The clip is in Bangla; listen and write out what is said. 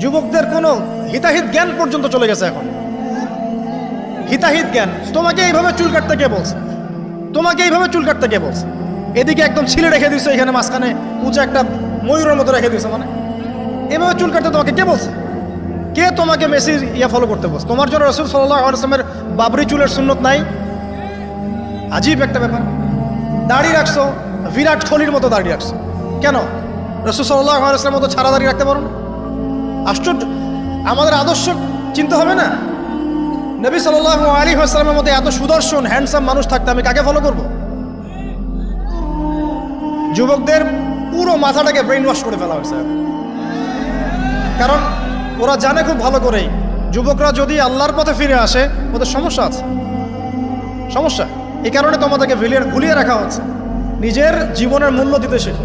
যুবকদের কোনো হিতাহিত জ্ঞান পর্যন্ত চলে গেছে এখন। হিতাহিত জ্ঞান। তোমাকে এইভাবে চুল কাটতে কে বলছে? তোমাকে এইভাবে চুল কাটতে কে বলছে? এদিকে একদম ছিলে রেখে দিছো এখানে মাঝখানে উঁচা একটা ময়ূরের মতো রেখে দিয়েছে মানে। এভাবে চুল কাটতে তোমাকে কে বলছে? কে তোমাকে মেসি ইয়া ফলো করতে বলছে? তোমার জন্য রসুল সাল্লাহ আসলামের বাবরি চুলের সুন্নত নাই? আজীব একটা ব্যাপার। দাড়ি রাখছো, বিরাট কোহলির মতো দাড়ি রাখছো। কেন? রসুল সাল্লাহ আসলামের মতো ছাড়া দাড়ি রাখতে পারো না? আশ্চর্য। আমাদের আদর্শ চিন্তা হবে না? নবী সাল্লাহ আলী আসলামের মধ্যে এত সুদর্শন হ্যান্ডসাম মানুষ থাকতে আমি কাকে ফলো করব? যুবকদের পুরো মাথাটাকে ব্রেন ওয়াশ করে ফেলা হয়েছে। কারণ ওরা জানে খুব ভালো করেই, যুবকরা যদি আল্লাহর পথে ফিরে আসে, ওদের সমস্যা আছে। সমস্যা? এই কারণে তোমাদেরকে ভুলিয়ে ভুলিয়ে রাখা হচ্ছে। নিজের জীবনের মূল্য দিতে শেখো।